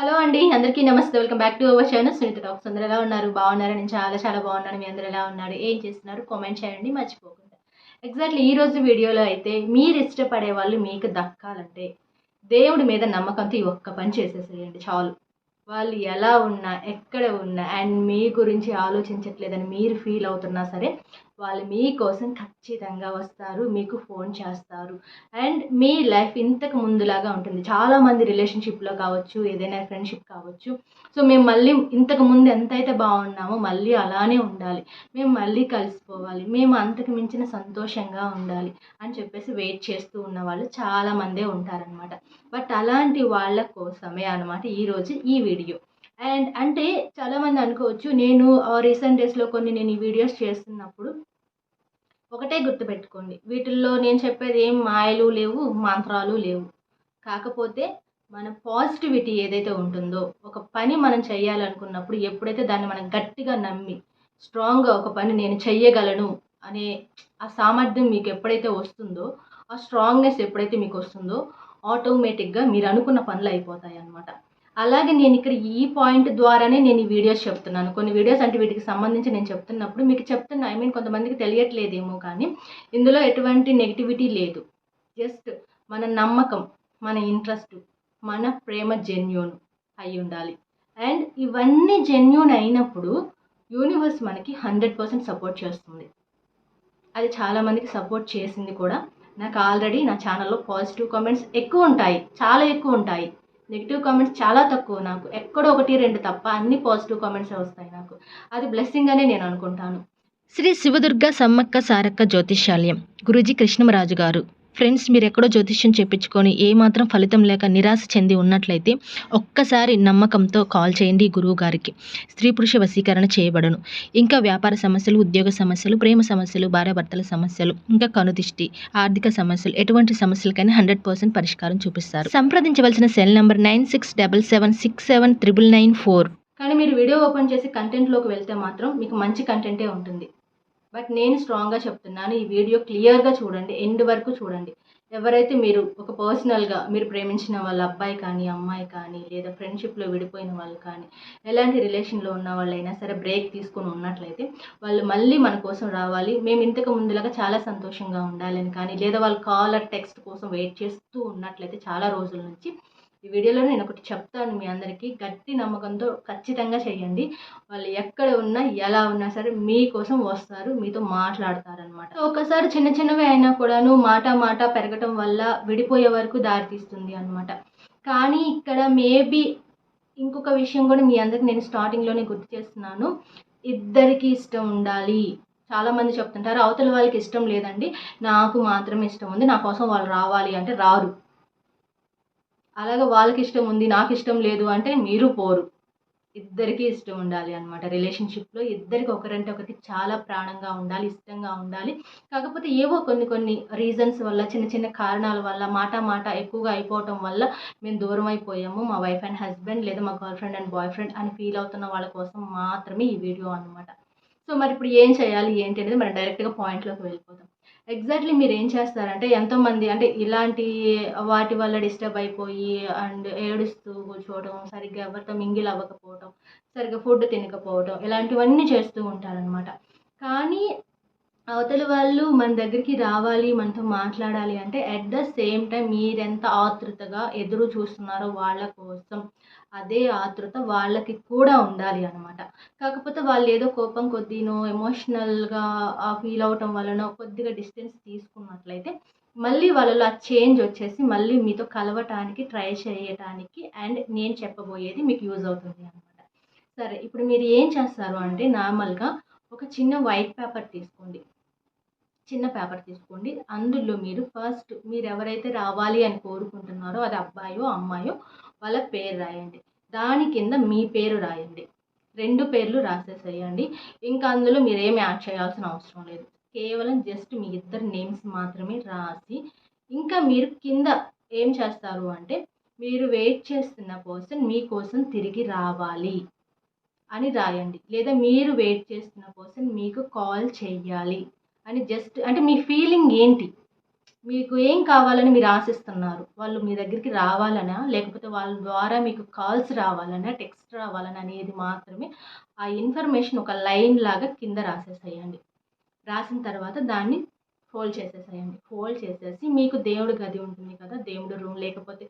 Hello అండి అందరికీ నమస్తే. Welcome back to our channel. Sunitha talks. అందరు ఎలా ఉన్నారు? బాగున్నారు? నేను చాలా చాలా బాగున్నాను. మీ అందరు ఎలా ఉన్నారు? ఏం చేస్తున్నారు? కామెంట్ చేయండి మర్చిపోకుండా. ఎగ్జాక్ట్లీ ఈ రోజు వీడియోలో అయితే మీరు ఇష్టపడే వాళ్ళు మీకు దక్కాలంటే దేవుడి మీద నమ్మకంతో ఈ ఒక్క పని చేసేసేయండి చాలు. వాళ్ళు ఎలా ఉన్నా ఎక్కడ ఉన్నా అండ్ మీ గురించి ఆలోచించట్లేదని మీరు ఫీల్ అవుతున్నా సరే వాళ్ళు మీకోసం ఖచ్చితంగా వస్తారు మీకు ఫోన్ చేస్తారు. అండ్ మీ లైఫ్ ఇంతకు ముందులాగా ఉంటుంది. చాలామంది రిలేషన్షిప్లో కావచ్చు ఏదైనా ఫ్రెండ్షిప్ కావచ్చు సో మేము మళ్ళీ ఇంతకు ముందు ఎంతైతే బాగున్నామో మళ్ళీ అలానే ఉండాలి. మేము మళ్ళీ కలిసిపోవాలి. మేము అంతకు మించిన సంతోషంగా ఉండాలి అని చెప్పేసి వెయిట్ చేస్తూ ఉన్న వాళ్ళు చాలామందే ఉంటారనమాట బట్ అలాంటి వాళ్ళ కోసమే అనమాట ఈరోజు ఈ వీడియో. అండ్ అంటే చాలామంది అనుకోవచ్చు నేను రీసెంట్ డేస్లో కొన్ని నేను ఈ వీడియోస్ చేస్తున్నప్పుడు ఒకటే గుర్తుపెట్టుకోండి. వీటిల్లో నేను చెప్పేది ఏం మాయలు లేవు మంత్రాలు లేవు. కాకపోతే మన పాజిటివిటీ ఏదైతే ఉంటుందో ఒక పని మనం చేయాలనుకున్నప్పుడు ఎప్పుడైతే దాన్ని మనం గట్టిగా నమ్మి స్ట్రాంగ్గా ఒక పని నేను చెయ్యగలను అనే ఆ సామర్థ్యం మీకు ఎప్పుడైతే వస్తుందో ఆ స్ట్రాంగ్నెస్ ఎప్పుడైతే మీకు వస్తుందో ఆటోమేటిక్గా మీరు అనుకున్న పనులు అయిపోతాయి అన్నమాట. అలాగే నేను ఇక్కడ ఈ పాయింట్ ద్వారానే నేను ఈ వీడియోస్ చెప్తున్నాను. కొన్ని వీడియోస్ అంటే వీటికి సంబంధించి నేను చెప్తున్నప్పుడు మీకు చెప్తున్నా. ఐ మీన్ కొంతమందికి తెలియట్లేదేమో కానీ ఇందులో ఎటువంటి నెగిటివిటీ లేదు. జస్ట్ మన నమ్మకం మన ఇంట్రెస్ట్ మన ప్రేమ జెన్యూన్ అయి ఉండాలి. అండ్ ఇవన్నీ జెన్యూన్ అయినప్పుడు యూనివర్స్ మనకి హండ్రెడ్ పర్సెంట్ సపోర్ట్ చేస్తుంది. అది చాలామందికి సపోర్ట్ చేసింది కూడా. నాకు ఆల్రెడీ నా ఛానల్లో పాజిటివ్ కామెంట్స్ ఎక్కువ ఉంటాయి. చాలా ఎక్కువ ఉంటాయి. నెగిటివ్ కామెంట్స్ చాలా తక్కువ నాకు. ఎక్కడో ఒకటి రెండు తప్ప అన్ని పాజిటివ్ కామెంట్సే వస్తాయి నాకు. అది బ్లెస్సింగ్ అనే నేను అనుకుంటాను. శ్రీ శివదుర్గ సమ్మక్క సారక్క జ్యోతిష్యాలయం. గురుజీ కృష్ణమరాజు గారు. ఫ్రెండ్స్ మీరు ఎక్కడో జ్యోతిష్యం చెప్పించుకొని ఏమాత్రం ఫలితం లేక నిరాశ చెంది ఉన్నట్లయితే ఒక్కసారి నమ్మకంతో కాల్ చేయండి గురువు గారికి. స్త్రీ పురుష వశీకరణ చేయబడను. ఇంకా వ్యాపార సమస్యలు ఉద్యోగ సమస్యలు ప్రేమ సమస్యలు భార్యాభర్తల సమస్యలు ఇంకా కనుదిష్టి ఆర్థిక సమస్యలు ఎటువంటి సమస్యలకైనా హండ్రెడ్ పర్సెంట్ పరిష్కారం చూపిస్తారు. సంప్రదించవలసిన cell number nine six double seven six seven triple nine four. కానీ మీరు వీడియో ఓపెన్ చేసి కంటెంట్లోకి వెళ్తే మాత్రం మీకు మంచి కంటెంటే ఉంటుంది. బట్ నేను స్ట్రాంగ్గా చెప్తున్నాను ఈ వీడియో క్లియర్గా చూడండి ఎండ్ వరకు చూడండి. ఎవరైతే మీరు ఒక పర్సనల్గా మీరు ప్రేమించిన వాళ్ళ అబ్బాయి కానీ అమ్మాయి కానీ లేదా ఫ్రెండ్షిప్లో విడిపోయిన వాళ్ళు కానీ ఎలాంటి రిలేషన్లో ఉన్న వాళ్ళైనా సరే బ్రేక్ తీసుకొని ఉన్నట్లయితే వాళ్ళు మళ్ళీ మన కోసం రావాలి. మేము ఇంతకు ముందులాగా చాలా సంతోషంగా ఉండాలని కానీ లేదా వాళ్ళు కాలర్ టెక్స్ట్ కోసం వెయిట్ చేస్తూ ఉన్నట్లయితే చాలా రోజుల నుంచి ఈ వీడియోలో నేను ఒకటి చెప్తాను మీ అందరికీ. గట్టి నమ్మకంతో ఖచ్చితంగా చేయండి. వాళ్ళు ఎక్కడ ఉన్నా ఎలా ఉన్నా సరే మీకోసం వస్తారు. మీతో మాట్లాడతారనమాట ఒకసారి చిన్న చిన్నవి అయినా కూడాను మాట మాట పెరగటం వల్ల విడిపోయే వరకు దారితీస్తుంది అనమాట కానీ ఇక్కడ మేబీ ఇంకొక విషయం కూడా మీ అందరికి నేను స్టార్టింగ్లోనే గుర్తు చేస్తున్నాను. ఇద్దరికి ఇష్టం ఉండాలి. చాలామంది చెప్తుంటారు అవతల వాళ్ళకి ఇష్టం లేదండి. నాకు మాత్రమే ఇష్టం ఉంది. నా కోసం వాళ్ళు రావాలి అంటే రారు. అలాగే వాళ్ళకి ఇష్టం ఉంది నాకు ఇష్టం లేదు అంటే మీరు పోరు. ఇద్దరికీ ఇష్టం ఉండాలి అనమాట రిలేషన్షిప్లో ఇద్దరికి ఒకరంటే ఒకటి చాలా ప్రాణంగా ఉండాలి ఇష్టంగా ఉండాలి. కాకపోతే ఏవో కొన్ని కొన్ని రీజన్స్ వల్ల చిన్న చిన్న కారణాల వల్ల మాట మాట ఎక్కువగా అయిపోవటం వల్ల మేము దూరం అయిపోయాము. మా వైఫ్ అండ్ హస్బెండ్ లేదా మా girlfriend and boyfriend అని ఫీల్ అవుతున్న వాళ్ళ కోసం మాత్రమే ఈ వీడియో అనమాట సో మరి ఇప్పుడు ఏం చేయాలి ఏంటి అనేది మనం డైరెక్ట్గా పాయింట్లోకి వెళ్ళిపోతాం ఎగ్జాక్ట్లీ మీరు ఏం చేస్తారంటే ఎంతోమంది అంటే ఇలాంటి వాటి వల్ల డిస్టర్బ్ అయిపోయి అండ్ ఏడుస్తూ కూర్చోవడం సరిగ్గా ఎవరితో మింగిల్ అవ్వకపోవడం సరిగ్గా ఫుడ్ తినకపోవడం ఇలాంటివన్నీ చేస్తూ ఉంటారనమాట కానీ అవతల వాళ్ళు మన దగ్గరికి రావాలి మనతో మాట్లాడాలి అంటే అట్ ద సేమ్ టైం మీరెంత ఆతృతగా ఎదురు చూస్తున్నారో వాళ్ళ కోసం అదే ఆతృత వాళ్ళకి కూడా ఉండాలి అనమాట కాకపోతే వాళ్ళు ఏదో కోపం కొద్దినో ఎమోషనల్గా ఫీల్ అవటం వలన కొద్దిగా డిస్టెన్స్ తీసుకున్నట్లయితే మళ్ళీ వాళ్ళలో ఆ చేంజ్ వచ్చేసి మళ్ళీ మీతో కలవటానికి ట్రై చేయటానికి అండ్ నేను చెప్పబోయేది మీకు యూజ్ అవుతుంది అనమాట సరే ఇప్పుడు మీరు ఏం చేస్తారు అంటే నార్మల్గా ఒక చిన్న వైట్ పేపర్ తీసుకోండి. చిన్న పేపర్ తీసుకోండి. అందులో మీరు ఫస్ట్ మీరు ఎవరైతే రావాలి అని కోరుకుంటున్నారో అది అబ్బాయో అమ్మాయో వాళ్ళ పేరు రాయండి. దాని కింద మీ పేరు రాయండి. రెండు పేర్లు రాసేసేయండి. ఇంకా అందులో మీరు ఏమి యాడ్ చేయాల్సిన అవసరం లేదు. కేవలం జస్ట్ మీ ఇద్దరు నేమ్స్ మాత్రమే రాసి ఇంకా మీరు కింద ఏం చేస్తారు అంటే మీరు వెయిట్ చేస్తున్న పర్సన్ మీకోసం తిరిగి రావాలి. అని రాయండి. లేదా మీరు వెయిట్ చేస్తున్న పర్సన్ మీకు కాల్ చేయాలి అని జస్ట్ అంటే మీ ఫీలింగ్ ఏంటి? మీకు ఏం కావాలని మీరు ఆశిస్తున్నారు? వాళ్ళు మీ దగ్గరికి రావాలనా? లేకపోతే వాళ్ళ ద్వారా మీకు కాల్స్ రావాలనా? టెక్స్ట్ రావాలనా అనేది మాత్రమే ఆ ఇన్ఫర్మేషన్ ఒక లైన్ లాగా కింద రాసేసేయండి. రాసిన తర్వాత దాన్ని ఫోల్డ్ చేసేసేయండి. ఫోల్డ్ చేసేసి మీకు దేవుడి గది ఉంటుంది కదా దేవుడి రూమ్ లేకపోతే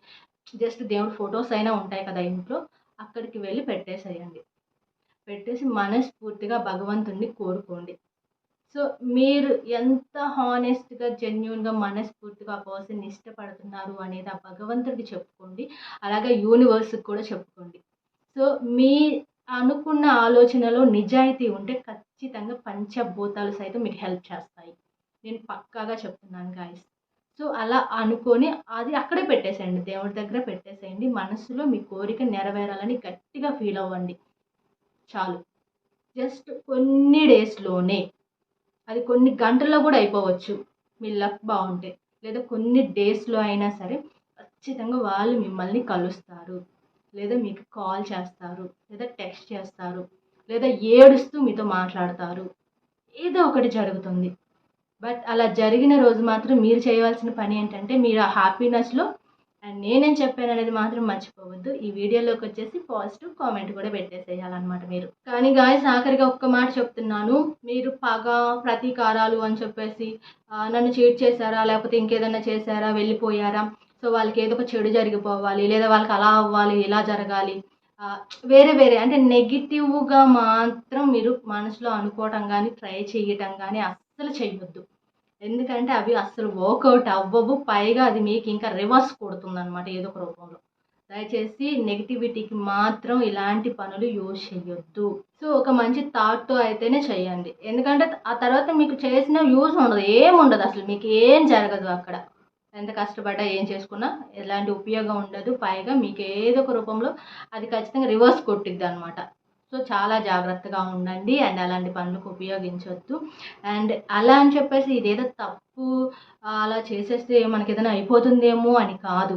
జస్ట్ దేవుడి ఫొటోస్ అయినా ఉంటాయి కదా ఇంట్లో అక్కడికి వెళ్ళి పెట్టేసేయండి. పెట్టేసి మనస్ఫూర్తిగా భగవంతుణ్ణి కోరుకోండి. సో మీరు ఎంత హానెస్ట్గా జెన్యున్గా మనస్ఫూర్తిగా ఆ పర్సన్ ఇష్టపడుతున్నారు అనేది ఆ భగవంతుడికి చెప్పుకోండి. అలాగే యూనివర్స్కి కూడా చెప్పుకోండి. సో మీ అనుకున్న ఆలోచనలో నిజాయితీ ఉంటే ఖచ్చితంగా పంచభూతాలు సైతం మీకు హెల్ప్ చేస్తాయి. నేను పక్కాగా చెప్తున్నాను గాయస్ సో అలా అనుకొని అది అక్కడే పెట్టేసేయండి. దేవుడి దగ్గర పెట్టేసేయండి. మనసులో మీ కోరిక నెరవేరాలని గట్టిగా ఫీల్ అవ్వండి. చాలు. జస్ట్ కొన్ని డేస్లోనే అది కొన్ని గంటల్లో కూడా అయిపోవచ్చు. మీ లక్ బాగుంటే. లేదా కొన్ని డేస్లో అయినా సరే ఖచ్చితంగా వాళ్ళు మిమ్మల్ని కలుస్తారు. లేదా మీకు కాల్ చేస్తారు. లేదా టెక్స్ట్ చేస్తారు. లేదా ఏడుస్తూ మీతో మాట్లాడతారు. ఏదో ఒకటి జరుగుతుంది. బట్ అలా జరిగిన రోజు మాత్రం మీరు చేయవలసిన పని ఏంటంటే మీరు ఆ హ్యాపీనెస్లో అండ్ నేనేం చెప్పాను అనేది మాత్రం మర్చిపోవద్దు. ఈ వీడియోలోకి వచ్చేసి పాజిటివ్ కామెంట్ కూడా పెట్టేసేయాలన్నమాట మీరు. కానీ గాయస్ ఆఖరిగా ఒక్క మాట చెప్తున్నాను. మీరు పగ ప్రతీకారాలు అని చెప్పేసి నన్ను చీట్ చేశారా? లేకపోతే ఇంకేదైనా చేశారా? వెళ్ళిపోయారా? సో వాళ్ళకి ఏదో ఒక చెడు జరిగిపోవాలి. లేదా వాళ్ళకి అలా అవ్వాలి ఇలా జరగాలి. వేరే వేరే. అంటే నెగిటివ్గా మాత్రం మీరు మనసులో అనుకోవటం కానీ ట్రై చేయటం కానీ అస్సలు చేయవద్దు. ఎందుకంటే అవి అస్సలు వర్కౌట్ అవ్వవు. పైగా అది మీకు ఇంకా రివర్స్ కొడుతుంది అనమాట ఏదో ఒక రూపంలో. దయచేసి నెగిటివిటీకి మాత్రం ఇలాంటి పనులు యూజ్ చేయొద్దు సో ఒక మంచి థాట్తో అయితేనే చేయండి ఎందుకంటే ఆ తర్వాత మీకు చేసిన యూజ్ ఉండదు. ఏం ఉండదు అసలు. మీకు ఏం జరగదు అక్కడ. ఎంత కష్టపడ్డా ఏం చేసుకున్నా ఎలాంటి ఉపయోగం ఉండదు. పైగా మీకు ఏదో ఒక రూపంలో అది ఖచ్చితంగా రివర్స్ కొట్టిద్ది అనమాట సో చాలా జాగ్రత్తగా ఉండండి అండ్ అలాంటి పనులకు ఉపయోగించవద్దు అండ్ అలా అని చెప్పేసి ఇదేదో తప్పు అలా చేసేస్తే మనకి ఏదైనా అయిపోతుందేమో అని కాదు.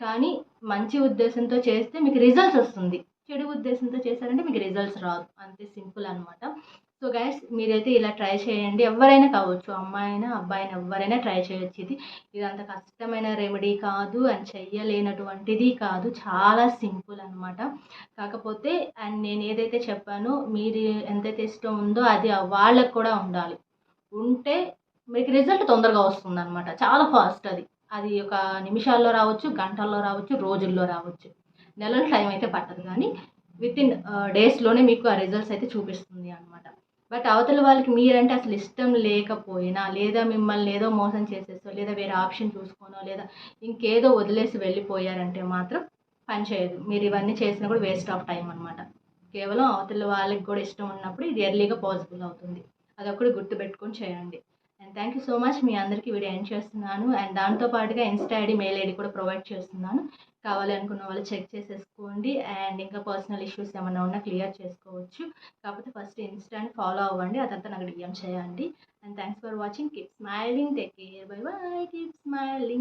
కానీ మంచి ఉద్దేశంతో చేస్తే మీకు రిజల్ట్స్ వస్తుంది. చెడు ఉద్దేశంతో చేశారంటే మీకు రిజల్ట్స్ రాదు. అంతే సింపుల్ అనమాట సో గైస్ మీరైతే ఇలా ట్రై చేయండి. ఎవరైనా కావచ్చు అమ్మాయి అయినా ఎవరైనా ట్రై చేయొచ్చు. ఇది ఇది అంత కష్టమైన రెమెడీ కాదు అండ్ చెయ్యలేనటువంటిది కాదు. చాలా సింపుల్ అనమాట కాకపోతే అండ్ నేను ఏదైతే చెప్పానో మీరు ఎంతైతే ఇష్టం ఉందో అది వాళ్ళకు కూడా ఉండాలి. ఉంటే మీకు రిజల్ట్ తొందరగా వస్తుంది అనమాట చాలా ఫాస్ట్ అది. అది ఒక నిమిషాల్లో రావచ్చు గంటల్లో రావచ్చు రోజుల్లో రావచ్చు. నెలల టైం అయితే పట్టదు. కానీ విత్ ఇన్ డేస్లోనే మీకు ఆ రిజల్ట్స్ అయితే చూపిస్తుంది అనమాట బట్ అవతల వాళ్ళకి మీరంటే అసలు ఇష్టం లేకపోయినా లేదా మిమ్మల్ని ఏదో మోసం చేసేసో లేదా వేరే ఆప్షన్ చూసుకోనో లేదా ఇంకేదో వదిలేసి వెళ్ళిపోయారంటే మాత్రం పని చేయదు. మీరు ఇవన్నీ చేసినా కూడా వేస్ట్ ఆఫ్ టైం అనమాట కేవలం అవతల వాళ్ళకి కూడా ఇష్టం ఉన్నప్పుడు ఇది ఎర్లీగా పాసిబుల్ అవుతుంది. అదొకటి గుర్తుపెట్టుకొని చేయండి. And thank you so much మీ అందరికీ వీడియో ఎండ్ చేస్తున్నాను. అండ్ దాంతో పాటుగా ఇన్స్టా ఐడి మెయిల్ ఐడి కూడా ప్రొవైడ్ చేస్తున్నాను. కావాలి అనుకున్న వాళ్ళు చెక్ చేసేసుకోండి. అండ్ ఇంకా పర్సనల్ ఇష్యూస్ ఏమైనా ఉన్నా క్లియర్ చేసుకోవచ్చు. కాకపోతే ఫస్ట్ ఇన్స్టాని ఫాలో అవ్వండి. ఆ తర్వాత నాకు డిఎం చేయండి. And thanks for watching keep smiling take care bye bye keep smiling